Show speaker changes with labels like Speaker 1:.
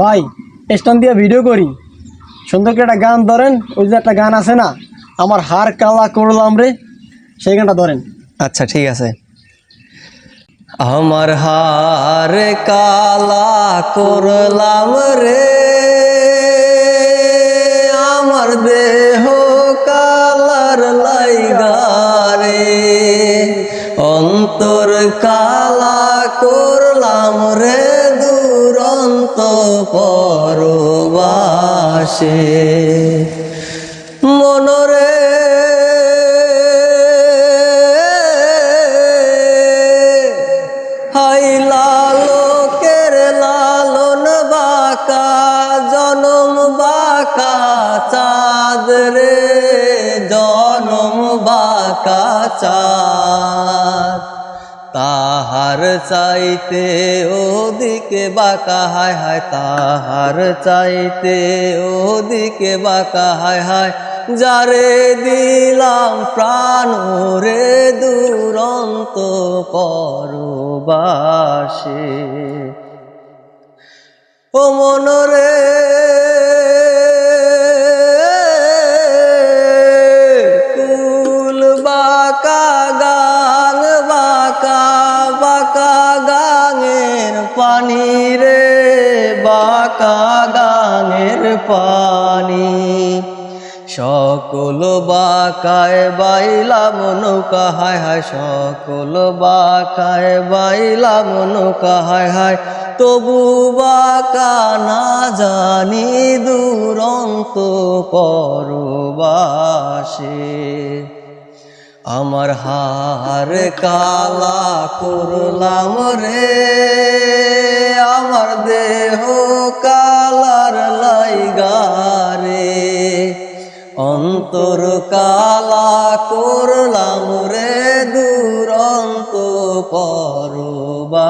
Speaker 1: ভাই স্ট্যান্ড দিয়ে ভিডিও করি। সুন্দর করে একটা গান ধরেন ওই যে একটা গান আছে না আমার হার কালা করলাম রে সেই গানটা ধরেন।
Speaker 2: আচ্ছা ঠিক আছে। আমার হার কালা করলাম রে আমার দেহ কালার লাইগারে অন্তর কালা করলাম রে। দুরন্ত পরবাসে। মনরে হাই লালোকের লালন বাকা জনম বাকা চাঁদ রে জনম বাকা চাঁদ। চাইতে ওদিকে বাঁকা, হায় হায় তাহার চাইতে ওদিকে বাঁকা, হায় হায় যারে দিলাম প্রাণ রে দুরন্ত পরবাসে। ও মনরে বাঁকা গাঙের পানি। সকল বাকায় বাইলাম নৌকা, হায় হায়, সকল বাকায় বাইলাম নৌকা, হায় হায়। তবু বাকা না জানি দুরন্ত পরবাসে। আমার হার কালা করলাম রে। লাইগারে অন্তর কালা করলাম রে দুরন্ত পরবাসে।